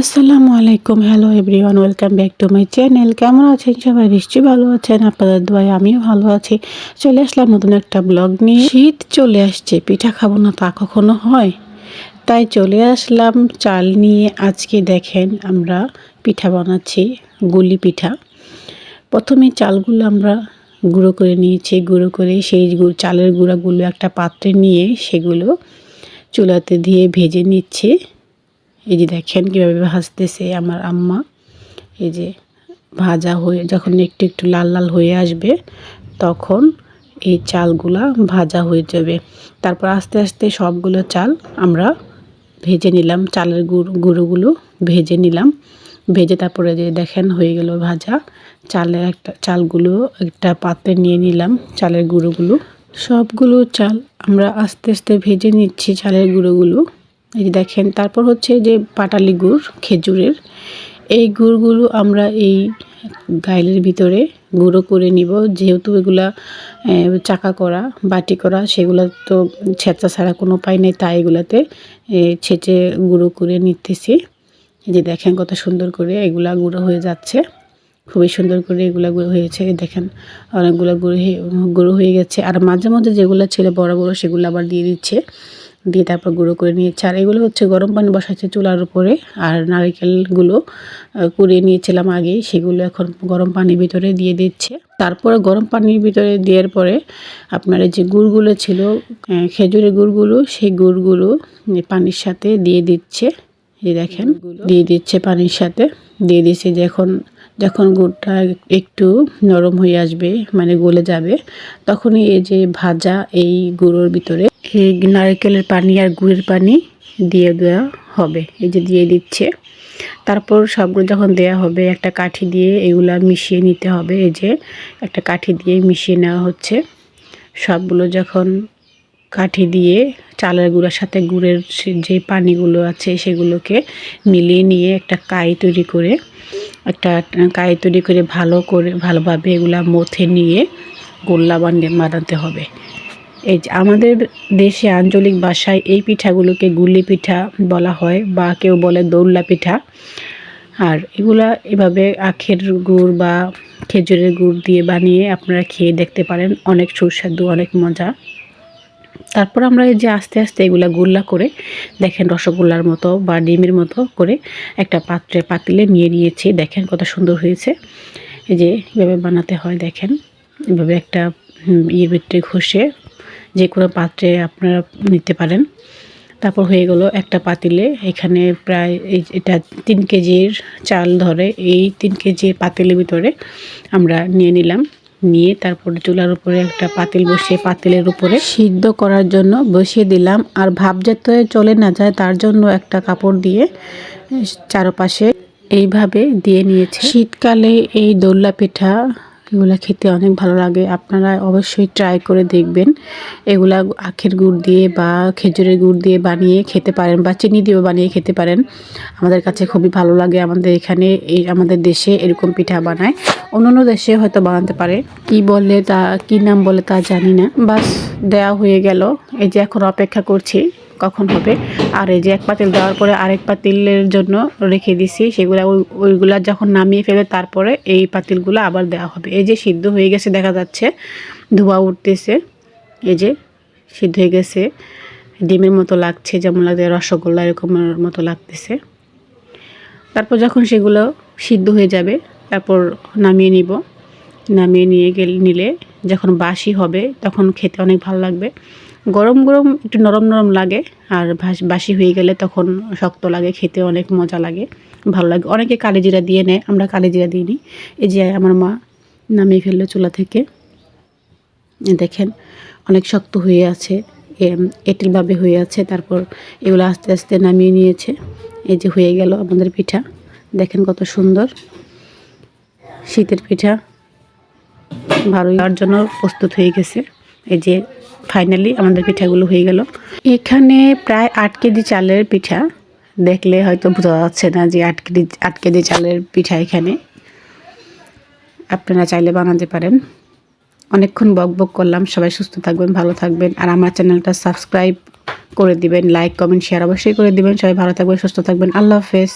আসসালামু আলাইকুম। Hello everyone welcome back to my channel কেমন আছেন সবাই? নিশ্চয়ই ভালো আছেন। আপনাদের দোয়াই আমিও ভালো আছি। চলে আসলাম নতুন একটা ব্লগ নিয়ে। শীত চলে আসছে। পিঠা খাব না তা কখনো হয়। তাই চলে আসলাম চাল নিয়ে। আজকে দেখেন আমরা পিঠা বানাচ্ছি, গুলি পিঠা। প্রথমে চালগুলো আমরা গুঁড়ো করে নিয়েছি। গুঁড়ো করে সেই চালের গুঁড়াগুলো একটা পাত্রে নিয়ে সেগুলো চুলাতে দিয়ে ভেজে নিচ্ছে। এই যে দেখেন কীভাবে ভাজতেছে আমার আম্মা। এই যে ভাজা হয়ে যখন একটু একটু লাল লাল হয়ে আসবে, তখন এই চালগুলা ভাজা হয়ে যাবে। তারপর আস্তে আস্তে সবগুলো চাল আমরা ভেজে নিলাম, চালের গুঁড়ো, গুঁড়োগুলো ভেজে নিলাম। ভেজে তারপরে যে দেখেন হয়ে গেল ভাজা। চালের একটা, চালগুলো একটা পাত্রে নিয়ে নিলাম, চালের গুঁড়োগুলো। সবগুলো চাল আমরা আস্তে আস্তে ভেজে নিচ্ছি চালের গুঁড়োগুলো। এই দেখেন, তারপর হচ্ছে যে পাটালি গুড়, খেজুরের। এই গুড়গুলো আমরা এই গাইলের ভিতরে গুঁড়ো করে নিব। যেহেতু এগুলা চাকা করা, বাটি করা, সেগুলো তো ছেঁচা ছাড়া কোনো উপায় নেই, তাই এগুলাতে ছেঁচে গুঁড়ো করে নিতেছি। এই যে দেখেন কত সুন্দর করে এগুলা গুঁড়ো হয়ে যাচ্ছে। খুবই সুন্দর করে এগুলা গুঁড়ো হয়েছে। দেখেন, অনেকগুলো গুঁড়ো হয়ে গুঁড়ো হয়ে গেছে। আর মাঝে মাঝে যেগুলো ছিল বড় বড়, সেগুলো আবার দিয়ে দিচ্ছে। দিয়ে তারপর গুঁড়ো করে নিয়েছে। আর এগুলো হচ্ছে গরম পানি বসাচ্ছে চুলার উপরে। আর নারিকেলগুলো কুড়িয়ে নিয়েছিলাম আগেই, সেগুলো এখন গরম পানির ভিতরে দিয়ে দিচ্ছে। তারপরে গরম পানির ভিতরে দেওয়ার পরে আপনার যে গুড়গুলো ছিল খেজুরের গুড়গুলো, সেই গুড়গুলো পানির সাথে দিয়ে দিচ্ছে। এই দেখেন, দিয়ে দিচ্ছে পানির সাথে। দিয়ে দিচ্ছে যখন যখন গুড়টা একটু নরম হয়ে আসবে মানে গলে যাবে, তখনই এই যে ভাজা এই গুঁড়োর ভিতরে নারকেলের পানি আর গুড়ের পানি দিয়ে দেওয়া হবে, এই যে দিয়ে দিচ্ছে। তারপর সবগুলো যখন দেয়া হবে, একটা কাঠি দিয়ে এগুলা মিশিয়ে নিতে হবে, এই যে একটা কাঠি দিয়ে মিশিয়ে নেওয়া হচ্ছে। সবগুলো যখন কাঠি দিয়ে চালের গুঁড়ার সাথে গুড়ের যে পানিগুলো আছে, সেগুলোকে মিলিয়ে নিয়ে একটা কাই তৈরি করে, একটা কাই তৈরি করে ভালো করে, ভালোভাবে এগুলা মথে নিয়ে গোল্লা বানিয়ে বানাতে হবে। এই আমাদের দেশে আঞ্চলিক ভাষায় এই পিঠাগুলোকে গুলি পিঠা বলা হয় বা কেউ বলে দৌল্লা পিঠা। আর এগুলা এভাবে আখের গুড় বা খেজুরের গুড় দিয়ে বানিয়ে আপনারা খেয়ে দেখতে পারেন। অনেক সুস্বাদু, অনেক মজা। তারপর আমরা এই যে আস্তে আস্তে এগুলা গুল্লা করে, দেখেন রসগোল্লার মতো বা ডিমের মতো করে একটা পাত্রে পাতিলে নিয়ে নিয়েছি। দেখেন কত সুন্দর হয়েছে। এই যে এভাবে বানাতে হয়, দেখেন। এভাবে একটা ইয়ে ভিতরে ঘষে যে কোনো পাত্রে আপনারা নিতে পারেন। তারপর হয়ে গেল একটা পাতিলে, এখানে প্রায় এটা তিন কেজির চাল ধরে, এই তিন কেজির পাতিলের ভিতরে আমরা নিয়ে নিলাম। নিয়ে তারপর চুলার উপরে একটা পাতিল বসিয়ে, পাতিলের উপরে সিদ্ধ করার জন্য বসিয়ে দিলাম। আর ভাব যাতে চলে না যায়, তার জন্য একটা কাপড় দিয়ে চারপাশে এইভাবে দিয়ে নিয়েছে। শীতকালে এই দোল্লা পিঠা এগুলা খেতে অনেক ভালো লাগে। আপনারা অবশ্যই ট্রাই করে দেখবেন। এগুলা আখের গুড় দিয়ে বা খেজুরের গুড় দিয়ে বানিয়ে খেতে পারেন বা চিনি দিয়েও বানিয়ে খেতে পারেন। আমাদের কাছে খুবই ভালো লাগে। আমাদের এখানে এই আমাদের দেশে এরকম পিঠা বানায়। অন্য অন্য দেশে হয়তো বানাতে পারে। কি বলে তা, কি নাম বলে তা জানি না। বাস দেওয়া হয়ে গেল। এই যে এখন অপেক্ষা করছি। কখন হবে? আর এই যে এক পাতিল দেওয়ার পরে আরেক পাতিলের জন্য রেখে দিছি, সেগুলা ওই, ওইগুলা যখন নামিয়ে ফেলে তারপরে এই পাতিলগুলো আবার দেওয়া হবে। এই যে সিদ্ধ হয়ে গেছে, দেখা যাচ্ছে ধোয়া উঠতেছে। এই যে সিদ্ধ হয়ে গেছে, ডিমের মতো লাগছে, যেমন লাগে রসগোল্লা এরকমের মতো লাগতেছে। তারপর যখন সেগুলো সিদ্ধ হয়ে যাবে, তারপর নামিয়ে নিব। নামিয়ে নিয়ে গেলে, নিলে যখন বাসি হবে, তখন খেতে অনেক ভালো লাগবে। গরম গরম একটু নরম নরম লাগে, আর বাসি হয়ে গেলে তখন শক্ত লাগে, খেতে অনেক মজা লাগে, ভালো লাগে। অনেকে কালিজিরা দিয়ে নেয়, আমরা কালিজিরা দিইনি। এই যে আমার মা নামিয়ে ফেলল চুলা থেকে। দেখেন, অনেক শক্ত হয়ে আছে এঁটেলভাবে হয়ে আছে, তারপর এগুলো আস্তে আস্তে নামিয়ে নিয়েছে। এই যে হয়ে গেল আমাদের পিঠা। দেখেন কত সুন্দর। শীতের পিঠা। ভালোই হওয়ার জন্য প্রস্তুত হয়ে গেছে। এই যে ফাইনালি আমাদের পিঠাগুলো হয়ে গেল। এখানে প্রায় আট কেজি চালের পিঠা। দেখলে হয়তো বোঝা যাচ্ছে না যে আট কেজি আট কেজি চালের পিঠা এখানে। আপনারা চাইলে বানাতে পারেন। অনেকক্ষণ বক বক করলাম। সবাই সুস্থ থাকবেন, ভালো থাকবেন। আর আমার চ্যানেলটা সাবস্ক্রাইব করে দিবেন, লাইক, কমেন্ট শেয়ার অবশ্যই করে দিবেন। সবাই ভালো থাকবেন, সুস্থ থাকবেন। আল্লাহ হাফেজ।